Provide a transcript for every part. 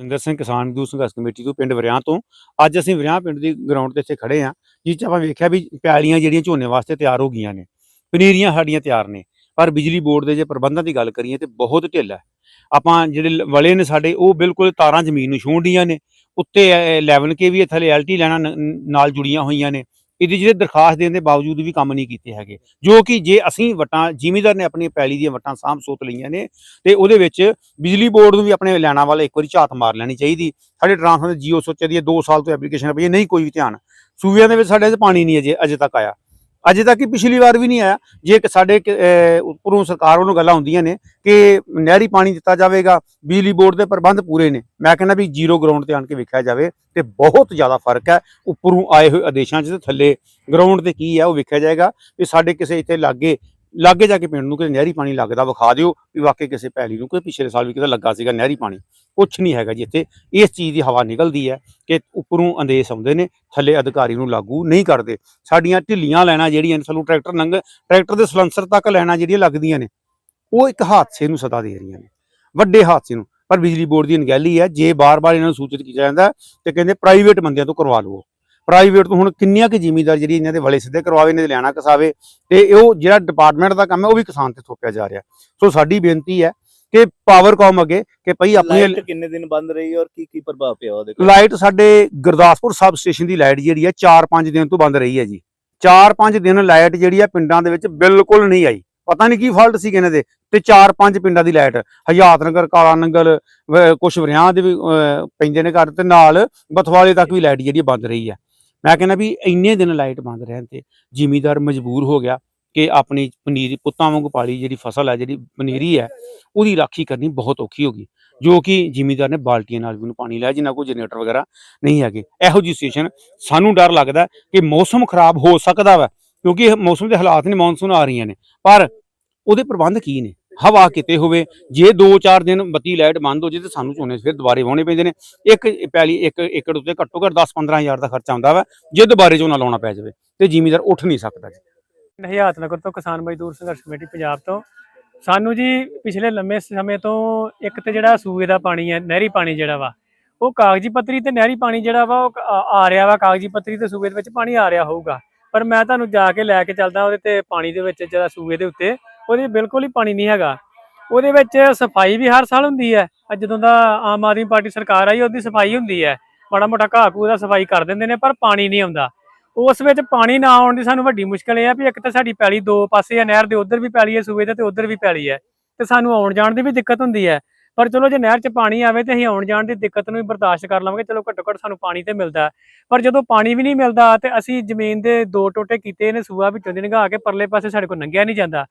ਸਿੰਦਰ ਸਿੰਘ ਕਿਸਾਨ ਮਜ਼ਦੂਰ ਸੰਘਰਸ਼ ਕਮੇਟੀ ਤੋਂ ਪਿੰਡ ਵਰਿਆਂ ਤੋਂ। ਅੱਜ ਅਸੀਂ ਵਰਿਆਂ ਪਿੰਡ ਦੀ ਗਰਾਊਂਡ ਤੇ ਇੱਥੇ ਖੜੇ ਆ ਜਿਸ 'ਚ ਆਪਾਂ ਵੇਖਿਆ ਵੀ ਪੈਲੀਆਂ ਜਿਹੜੀਆਂ ਝੋਨੇ ਵਾਸਤੇ ਤਿਆਰ ਹੋ ਗਈਆਂ ਨੇ, ਪਨੀਰੀਆਂ ਸਾਡੀਆਂ ਤਿਆਰ ਨੇ। ਪਰ ਬਿਜਲੀ ਬੋਰਡ ਦੇ ਜੇ ਪ੍ਰਬੰਧਾਂ ਦੀ ਗੱਲ ਕਰੀਏ ਤੇ ਬਹੁਤ ਢਿੱਲ ਹੈ। ਆਪਾਂ ਜਿਹੜੇ ਵਲੇ ਨੇ ਸਾਡੇ, ਉਹ ਬਿਲਕੁਲ ਤਾਰਾਂ ਜ਼ਮੀਨ ਨੂੰ ਛੂੰਹਦੀਆਂ ਨੇ। ਉੱਤੇ 11 ਕੇ ਵੀ ਥੱਲੇ ਐਲਟੀ ਲੈਣਾ ਨਾਲ ਜੁੜੀਆਂ ਹੋਈਆਂ ਨੇ। ਇਹਦੀ ਜਿਹੜੇ ਦਰਖਾਸਤ ਦੇਣ ਦੇ ਬਾਵਜੂਦ ਵੀ ਕੰਮ ਨਹੀਂ ਕੀਤੇ ਹੈਗੇ। ਜੋ ਕਿ ਜੇ ਅਸੀਂ ਵਟਾਂ, ਜ਼ਿਮੀਦਾਰ ਨੇ ਆਪਣੀ ਪੈਲੀ ਦੀਆਂ ਵਟਾਂ ਸਾਂਭ ਸੋਤ ਲਈਆਂ ਨੇ, ਤੇ ਉਹਦੇ ਵਿੱਚ ਬਿਜਲੀ ਬੋਰਡ ਨੂੰ ਵੀ ਆਪਣੇ ਲੈਣਾ ਵਾਲਾ ਇੱਕ ਵਾਰੀ ਝਾਤ ਮਾਰ ਲੈਣੀ ਚਾਹੀਦੀ। ਸਾਡੇ ਟਰਾਂਸਫਾਰਮਰ ਜੀਓ ਸੋਚੇ ਦੀ 2 ਸਾਲ ਤੋਂ ਐਪਲੀਕੇਸ਼ਨ ਪਈ ਨਹੀਂ ਕੋਈ ਵੀ ਧਿਆਨ। ਸੂਬਿਆਂ ਦੇ ਵਿੱਚ ਸਾਡੇ ਪਾਣੀ ਨਹੀਂ ਅਜੇ ਅਜੇ ਤੱਕ ਆਇਆ। ਅਜੇ ਤੱਕ ਹੀ ਪਿਛਲੀ ਵਾਰ ਵੀ ਨਹੀਂ ਆਇਆ। ਜੇ ਸਾਡੇ ਉੱਪਰੋਂ ਸਰਕਾਰ ਵੱਲੋਂ ਗੱਲਾਂ ਹੁੰਦੀਆਂ ਨੇ ਕਿ ਨਹਿਰੀ ਪਾਣੀ ਦਿੱਤਾ ਜਾਵੇਗਾ, ਬਿਜਲੀ ਬੋਰਡ ਦੇ ਪ੍ਰਬੰਧ ਪੂਰੇ ਨੇ। ਮੈਂ ਕਹਿੰਦਾ ਵੀ ਜ਼ੀਰੋ ਗਰਾਊਂਡ ਤੇ ਆਣ ਕੇ ਵੇਖਿਆ ਜਾਵੇ ਤੇ ਬਹੁਤ ਜ਼ਿਆਦਾ ਫ਼ਰਕ ਹੈ। ਉੱਪਰੋਂ ਆਏ ਹੋਏ ਆਦੇਸ਼ਾਂ 'ਚ ਤੇ ਥੱਲੇ ਗਰਾਊਂਡ ਤੇ ਕੀ ਹੈ ਉਹ ਵੇਖਿਆ ਜਾਏਗਾ ਵੀ ਸਾਡੇ ਕਿਸੇ ਇੱਥੇ ਲਾਗੇ ਲਾਗੇ ਜਾ ਕੇ ਪਿੰਡ ਨੂੰ ਕਿਤੇ ਨਹਿਰੀ ਪਾਣੀ ਲੱਗਦਾ ਵਿਖਾ ਦਿਓ ਵੀ ਵਾਕਈ ਕਿਸੇ ਪੈਲੀ ਨੂੰ, ਕੋਈ ਪਿਛਲੇ ਸਾਲ ਵੀ ਕਿਤੇ ਲੱਗਾ ਸੀਗਾ ਨਹਿਰੀ ਪਾਣੀ। ਕੁਛ ਨਹੀਂ ਹੈਗਾ ਜੀ ਇੱਥੇ। ਇਸ ਚੀਜ਼ ਦੀ ਹਵਾ ਨਿਕਲਦੀ ਹੈ ਕਿ ਉੱਪਰੋਂ ਅੰਦੇਸ਼ ਆਉਂਦੇ ਨੇ, ਥੱਲੇ ਅਧਿਕਾਰੀ ਨੂੰ ਲਾਗੂ ਨਹੀਂ ਕਰਦੇ। ਸਾਡੀਆਂ ਢਿੱਲੀਆਂ ਲੈਣਾ ਜਿਹੜੀਆਂ ਨੇ, ਸਾਨੂੰ ਟਰੈਕਟਰ ਨੰਗ, ਟਰੈਕਟਰ ਦੇ ਸਲੰਸਰ ਤੱਕ ਲੈਣਾ ਜਿਹੜੀਆਂ ਲੱਗਦੀਆਂ ਨੇ, ਉਹ ਇੱਕ ਹਾਦਸੇ ਨੂੰ ਸਦਾ ਦੇ ਰਹੀਆਂ ਨੇ। ਵੱਡੇ ਹਾਦਸੇ ਨੂੰ। ਪਰ ਬਿਜਲੀ ਬੋਰਡ ਦੀ ਅਣਗਹਿਲੀ ਹੈ, ਜੇ ਬਾਰ-ਬਾਰ ਇਹਨਾਂ ਨੂੰ ਸੂਚਿਤ ਕੀਤਾ ਜਾਂਦਾ ਤੇ ਕਹਿੰਦੇ ਪ੍ਰਾਈਵੇਟ ਬੰਦਿਆਂ ਤੋਂ ਕਰਵਾ ਲਵੋ। ਪ੍ਰਾਈਵੇਟ ਤੋਂ ਹੁਣ ਕਿੰਨੀਆਂ ਕਿ ਜ਼ਿਮੀਂਦਾਰ ਜਿਹੜੀ ਇਹਨਾਂ ਦੇ ਵਲੇ ਸਿੱਧੇ ਕਰਵਾਵੇ ਇਹਨਾਂ ਦੇ ਲੈਣਾ ਕਸਾਵੇ ਤੇ ਉਹ ਜਿਹੜਾ ਡਿਪਾਰਟਮੈਂਟ ਦਾ ਕੰਮ ਹੈ ਉਹ ਵੀ ਕਿਸਾਨ ਤੇ ਥੋਪਿਆ ਜਾ ਰਿਹਾ। ਸੋ ਸਾਡੀ ਬੇਨਤੀ ਹੈ ਕਿ ਪਾਵਰਕਾਮ ਅੱਗੇ ਕਿ ਭਈ ਆਪਣੀ ਲਾਈਟ ਕਿੰਨੇ ਦਿਨ ਬੰਦ ਰਹੀ ਔਰ ਕੀ ਕੀ ਪ੍ਰਭਾਵ ਪਿਆ ਉਹਦੇ ਲਾਈਟ ਸਾਡੇ ਗੁਰਦਾਸਪੁਰ ਸਬ ਸਟੇਸ਼ਨ ਦੀ ਲਾਈਟ ਜਿਹੜੀ ਹੈ 4-5 ਦਿਨ ਤੋਂ ਬੰਦ ਰਹੀ ਹੈ ਜੀ। 4-5 ਦਿਨ ਲਾਈਟ ਜਿਹੜੀ ਹੈ ਪਿੰਡਾਂ ਦੇ ਵਿੱਚ ਬਿਲਕੁਲ ਨਹੀਂ ਆਈ। ਪਤਾ ਨਹੀਂ ਕੀ ਫਾਲਟ ਸੀ ਇਹਨਾਂ ਦੇ ਤੇ 4-5 ਪਿੰਡਾਂ ਦੀ ਲਾਈਟ ਹਯਾਤ ਨਗਰ ਕਾਲਾ ਨੰਗਲ ਕੁਝ ਵਰਿਆਂ ਦੇ ਵੀ ਪੈਂਦੇ ਨੇ ਘਰ ਤੇ ਨਾਲ ਬਥਵਾਲੇ ਤੱਕ ਵੀ ਲਾਈਟ ਜਿਹੜੀ ਬੰਦ ਰਹੀ ਹੈ। ਮੈਂ ਕਹਿੰਦਾ ਵੀ ਇੰਨੇ ਦਿਨ ਲਾਈਟ ਬੰਦ ਰਹਿਣ ਤੇ ਜ਼ਿਮੀਦਾਰ ਮਜਬੂਰ ਹੋ ਗਿਆ ਕਿ ਆਪਣੀ ਪਨੀਰੀ ਪੁੱਤਾਂ ਵਾਂਗੂ ਪਾਲੀ, ਜਿਹੜੀ ਫਸਲ ਹੈ ਜਿਹੜੀ ਪਨੀਰੀ ਹੈ, ਉਹਦੀ ਰਾਖੀ ਕਰਨੀ ਬਹੁਤ ਔਖੀ ਹੋ ਗਈ, ਜੋ ਕਿ ਜ਼ਿਮੀਦਾਰ ਨੇ ਬਾਲਟੀਆਂ ਨਾਲ ਵੀ ਉਹਨੂੰ ਪਾਣੀ ਲਿਆ, ਜਿੰਨਾ ਕੋਈ ਜਨਰੇਟਰ ਵਗੈਰਾ ਨਹੀਂ ਹੈਗੇ। ਇਹੋ ਜਿਹੀ ਸਿਚੁਏਸ਼ਨ ਸਾਨੂੰ ਡਰ ਲੱਗਦਾ ਕਿ ਮੌਸਮ ਖਰਾਬ ਹੋ ਸਕਦਾ ਵਾ, ਕਿਉਂਕਿ ਮੌਸਮ ਦੇ ਹਾਲਾਤ ਨੇ ਮੌਨਸੂਨ ਆ ਰਹੀਆਂ ਨੇ, ਪਰ ਉਹਦੇ ਪ੍ਰਬੰਧ ਕੀ ਨੇ? ਹਵਾ ਕਿਤੇ ਹੋਵੇ, ਜੇ 2-4 ਦਿਨ ਬੱਤੀ ਲਾਈਟ ਬੰਦ ਹੋ ਜੇ ਤੇ ਸਾਨੂੰ ਝੋਨੇ ਫਿਰ ਦੁਬਾਰੇ ਵਾਉਣੇ ਪੈਂਦੇ ਨੇ। ਇੱਕ ਪੈਲੀ ਇੱਕ ਏਕੜ ਉੱਤੇ ਘੱਟੋ ਘੱਟ 10-15 ਹਜ਼ਾਰ ਦਾ ਖਰਚਾ ਆਉਂਦਾ ਵਾ, ਜੇ ਦੁਬਾਰੇ ਝੋਨਾ ਲਾਉਣਾ ਪੈ ਜਾਵੇ ਤੇ ਜ਼ਿਮੀਦਾਰ ਉੱਠ ਨਹੀਂ ਸਕਦਾ ਜੀ। ਹਯਾਤ ਨਗਰ ਤੋਂ ਕਿਸਾਨ ਮਜ਼ਦੂਰ ਸੰਘਰਸ਼ ਕਮੇਟੀ ਪੰਜਾਬ ਤੋਂ। ਸਾਨੂੰ ਜੀ ਪਿਛਲੇ ਲੰਮੇ ਸਮੇਂ ਤੋਂ ਇੱਕ ਤੇ ਜਿਹੜਾ ਸੂਏ ਦਾ ਪਾਣੀ ਹੈ, ਨਹਿਰੀ ਪਾਣੀ ਜਿਹੜਾ ਵਾ, ਉਹ ਕਾਗਜ਼ੀ ਪੱਤਰੀ ਤੇ ਨਹਿਰੀ ਪਾਣੀ ਜਿਹੜਾ ਵਾ, ਉਹ ਆ ਆ ਰਿਹਾ ਵਾ। ਕਾਗਜ਼ੀ ਪੱਤਰੀ ਤੇ ਸੂਏ ਦੇ ਵਿੱਚ ਪਾਣੀ ਆ ਰਿਹਾ ਹੋਊਗਾ। ਪਰ ਮੈਂ ਤੁਹਾਨੂੰ ਜਾ ਕੇ ਲੈ ਕੇ ਚੱਲਦਾ, ਉਹਦੇ ਤੇ ਪਾਣੀ ਦੇ ਵਿੱਚ ਜਿਹੜਾ ਸੂਏ ਦੇ ਉੱਤੇ ਉਹਦੇ ਬਿਲਕੁਲ ਹੀ ਪਾਣੀ ਨਹੀਂ ਹੈਗਾ। ਉਹਦੇ ਵਿੱਚ ਸਫ਼ਾਈ ਵੀ ਹਰ ਸਾਲ ਹੁੰਦੀ ਹੈ। ਅੱਜ ਜਦੋਂ ਦਾ ਆਮ ਆਦਮੀ ਪਾਰਟੀ ਸਰਕਾਰ ਆਈ, ਉਹਦੀ ਸਫ਼ਾਈ ਹੁੰਦੀ ਹੈ। ਮਾੜਾ ਮੋਟਾ ਘਾਹ ਘੂਹ ਦਾ ਸਫ਼ਾਈ ਕਰ ਦਿੰਦੇ ਨੇ, ਪਰ ਪਾਣੀ ਨਹੀਂ ਆਉਂਦਾ। ਉਸ ਵਿੱਚ ਪਾਣੀ ਨਾ ਆਉਣ ਦੀ ਸਾਨੂੰ ਵੱਡੀ ਮੁਸ਼ਕਲ ਇਹ ਆ ਵੀ ਇੱਕ ਤਾਂ ਸਾਡੀ ਪੈਲੀ ਦੋ ਪਾਸੇ ਆ, ਨਹਿਰ ਦੇ ਉਧਰ ਵੀ ਪੈਲੀ ਹੈ, ਸੂਬੇ ਦੇ ਤੇ ਉਧਰ ਵੀ ਪੈਲੀ ਹੈ। ਤੇ ਸਾਨੂੰ ਆਉਣ ਜਾਣ ਦੀ ਵੀ ਦਿੱਕਤ ਹੁੰਦੀ ਹੈ। ਪਰ ਚਲੋ ਜੇ ਨਹਿਰ 'ਚ ਪਾਣੀ ਆਵੇ ਤੇ ਅਸੀਂ ਆਉਣ ਜਾਣ ਦੀ ਦਿੱਕਤ ਨੂੰ ਵੀ ਬਰਦਾਸ਼ਤ ਕਰ ਲਵਾਂਗੇ। ਚਲੋ ਘੱਟੋ ਘੱਟ ਸਾਨੂੰ ਪਾਣੀ ਤੇ ਮਿਲਦਾ ਪਰ ਜਦੋਂ ਪਾਣੀ ਵੀ ਨਹੀਂ ਮਿਲਦਾ ਤੇ ਅਸੀਂ ਜ਼ਮੀਨ ਦੇ ਦੋ ਟੋਟੇ ਕੀਤੇ ਨੇ, ਸੂਆ ਵਿੱਚੋਂ ਦੀ ਨਿਗਾਹ ਕੇ ਪਰਲੇ ਪਾਸੇ ਸਾਡੇ ਕੋਲ ਲੰਘਿਆ ਨਹੀਂ ਜਾਂਦਾ।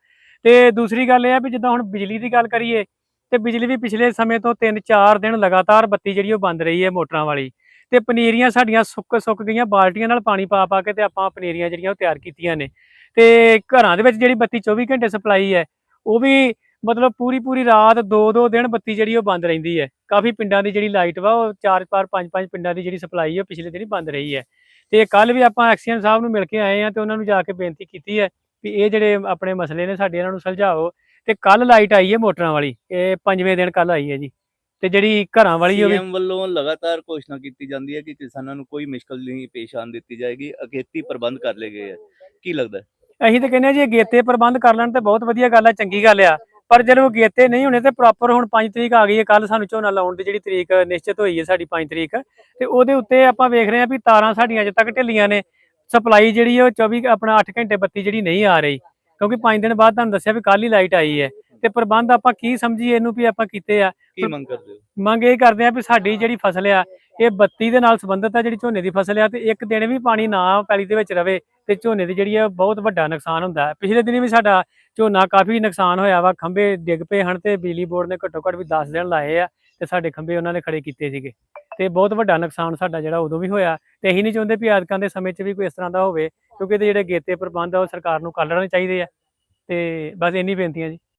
ਤੇ ਦੂਸਰੀ ਗੱਲ ਇਹ ਆ ਵੀ ਜਿੱਦਾਂ ਹੁਣ ਬਿਜਲੀ ਦੀ ਗੱਲ ਕਰੀਏ, ਤੇ ਬਿਜਲੀ ਵੀ ਪਿਛਲੇ ਸਮੇਂ ਤੋਂ 3-4 ਦਿਨ ਲਗਾਤਾਰ ਬੱਤੀ ਜਿਹੜੀ ਉਹ ਬੰਦ ਰਹੀ ਹੈ ਮੋਟਰਾਂ ਵਾਲੀ, ਤੇ ਪਨੀਰੀਆਂ ਸਾਡੀਆਂ ਸੁੱਕ ਸੁੱਕ ਗਈਆਂ, ਬਾਲਟੀਆਂ ਨਾਲ ਪਾਣੀ ਪਾ ਪਾ ਕੇ ਤੇ ਆਪਾਂ ਪਨੀਰੀਆਂ ਜਿਹੜੀਆਂ ਉਹ ਤਿਆਰ ਕੀਤੀਆਂ ਨੇ। ਤੇ ਘਰਾਂ ਦੇ ਵਿੱਚ ਜਿਹੜੀ ਬੱਤੀ 24 ਘੰਟੇ ਸਪਲਾਈ ਹੈ, ਉਹ ਵੀ ਮਤਲਬ ਪੂਰੀ ਪੂਰੀ ਰਾਤ 2-2 ਦਿਨ ਬੱਤੀ ਜਿਹੜੀ ਉਹ ਬੰਦ ਰਹਿੰਦੀ ਹੈ। ਕਾਫੀ ਪਿੰਡਾਂ ਦੀ ਜਿਹੜੀ ਲਾਈਟ ਵਾ, ਉਹ 4-4 5-5 ਪਿੰਡਾਂ ਦੀ ਜਿਹੜੀ ਸਪਲਾਈ ਹੈ ਉਹ ਪਿਛਲੇ ਦਿਨੀ ਬੰਦ ਰਹੀ ਹੈ। ਤੇ ਕੱਲ ਵੀ ਆਪਾਂ ਐਕਸੀਅਨ ਸਾਹਿਬ ਨੂੰ ਮਿਲ ਕੇ ਆਏ ਆ ਤੇ ਉਹਨਾਂ ਨੂੰ ਜਾ ਕੇ ਬੇਨਤੀ ਕੀਤੀ ਹੈ ਵੀ ਇਹ ਜਿਹੜੇ ਆਪਣੇ ਮਸਲੇ ਨੇ ਸਾਡੇ ਇਹਨਾਂ ਨੂੰ ਸੁਲਝਾਓ ਤੇ ਕੱਲ ਲਾਈਟ ਆਈ ਹੈ ਮੋਟਰਾਂ ਵਾਲੀ ਇਹ ਪੰਜਵੇਂ ਦਿਨ ਕੱਲ ਆਈ ਹੈ ਜੀ ਤੇ ਜਿਹੜੀ ਘਰਾਂ ਵਾਲੀ ਉਹ ਵੀ ਸੀਐਮ ਵੱਲੋਂ ਲਗਾਤਾਰ ਘੋਸ਼ਣਾ ਕੀਤੀ ਜਾਂਦੀ ਹੈ ਕਿ ਕਿਸਾਨਾਂ ਨੂੰ ਕੋਈ ਮੁਸ਼ਕਲ ਨਹੀਂ ਪੇਸ਼ ਆਉਣ ਦਿੱਤੀ ਜਾਏਗੀ ਅਗੇਤੀ ਪ੍ਰਬੰਧ ਕਰ ਲਏ ਗਏ ਹੈ ਕੀ ਲੱਗਦਾ ਹੈ? ਅਸੀਂ ਤਾਂ ਕਹਿੰਦੇ ਆ ਜੀ ਅਗੇਤੇ ਪ੍ਰਬੰਧ ਕਰ ਲੈਣ ਤੇ ਬਹੁਤ ਵਧੀਆ ਗੱਲ ਆ ਚੰਗੀ ਗੱਲ ਆ ਪਰ ਜਦੋਂ ਅਗੇਤੇ ਨਹੀਂ ਹੋਣੇ ਤੇ ਪ੍ਰੋਪਰ ਹੁਣ 5 ਤਰੀਕ ਆ ਗਈ ਹੈ ਕੱਲ ਸਾਨੂੰ ਝੋਨਾ ਲਾਉਣ ਦੀ ਜਿਹੜੀ ਤਰੀਕ ਨਿਸ਼ਚਿਤ ਹੋਈ ਹੈ ਸਾਡੀ 5 ਤਰੀਕ ਤੇ ਉਹਦੇ ਉੱਤੇ ਆਪਾਂ ਵੇਖ ਰਹੇ ਆ ਵੀ ਤਾਰਾਂ ਸਾਡੀਆਂ ਅਜੇ ਤੱਕ ਢਿੱਲੀਆਂ ਨੇ ਸਪਲਾਈ ਜਿਹੜੀ ਹੈ ਉਹ 24 ਆਪਣਾ 8 ਘੰਟੇ ਬੱਤੀ ਜਿਹੜੀ ਨਹੀਂ ਆ ਰਹੀ। ਕਿਉਂਕਿ 5 ਦਿਨ ਬਾਅਦ ਤੁਹਾਨੂੰ ਦੱਸਿਆ ਵੀ ਕੱਲ ਹੀ ਲਾਈਟ ਆਈ ਹੈ। ਤੇ ਪ੍ਰਬੰਧ ਆਪਾਂ ਕੀ ਸਮਝੀਏ ਇਹਨੂੰ ਵੀ ਆਪਾਂ ਕੀਤੇ ਆ? ਕੀ ਮੰਗ ਕਰਦੇ ਹੋ? ਮੰਗ ਇਹ ਕਰਦੇ ਆ ਵੀ ਸਾਡੀ ਜਿਹੜੀ ਫਸਲ ਆ ਇਹ ਬੱਤੀ ਦੇ ਨਾਲ ਸੰਬੰਧਿਤ ਆ ਜਿਹੜੀ ਝੋਨੇ ਦੀ ਫਸਲ ਆ ਤੇ ਇੱਕ ਦਿਨ ਵੀ ਪਾਣੀ ਨਾ ਪੈਲੀ ਦੇ ਵਿੱਚ ਰਵੇ ਤੇ ਝੋਨੇ ਦੀ ਜਿਹੜੀ ਆ ਬਹੁਤ ਵੱਡਾ ਨੁਕਸਾਨ ਹੁੰਦਾ ਪਿਛਲੇ ਦਿਨੀ ਵੀ ਸਾਡਾ ਝੋਨਾ ਕਾਫੀ ਨੁਕਸਾਨ ਹੋਇਆ ਵਾ ਖੰਭੇ ਡਿੱਗ ਪਏ ਹਨ ਤੇ ਬਿਜਲੀ ਬੋਰਡ ਨੇ ਘੱਟੋ ਘੱਟ ਵੀ 10 ਦਿਨ ਲਾਏ ਆ ਤੇ ਸਾਡੇ ਖੰਭੇ ਉਹਨਾਂ ਨੇ ਖੜੇ ਕੀਤੇ ਸੀਗੇ। ਤੇ ਬਹੁਤ ਵੱਡਾ ਨੁਕਸਾਨ ਸਾਡਾ ਜਿਹੜਾ ਉਦੋਂ ਵੀ ਹੋਇਆ ਤੇ ਅਸੀਂ ਨਹੀਂ ਚਾਹੁੰਦੇ ਵੀ ਐਤਕਾਂ ਦੇ ਸਮੇਂ 'ਚ ਵੀ ਕੋਈ ਇਸ ਤਰ੍ਹਾਂ ਦਾ ਹੋਵੇ, ਕਿਉਂਕਿ ਇਹਦੇ ਜਿਹੜੇ ਗੇਤੇ ਪ੍ਰਬੰਧ ਆ ਉਹ ਸਰਕਾਰ ਨੂੰ ਕਰ ਲੈਣੇ ਚਾਹੀਦੇ ਆ। ਤੇ ਬਸ ਇੰਨੀ ਬੇਨਤੀਆਂ ਜੀ।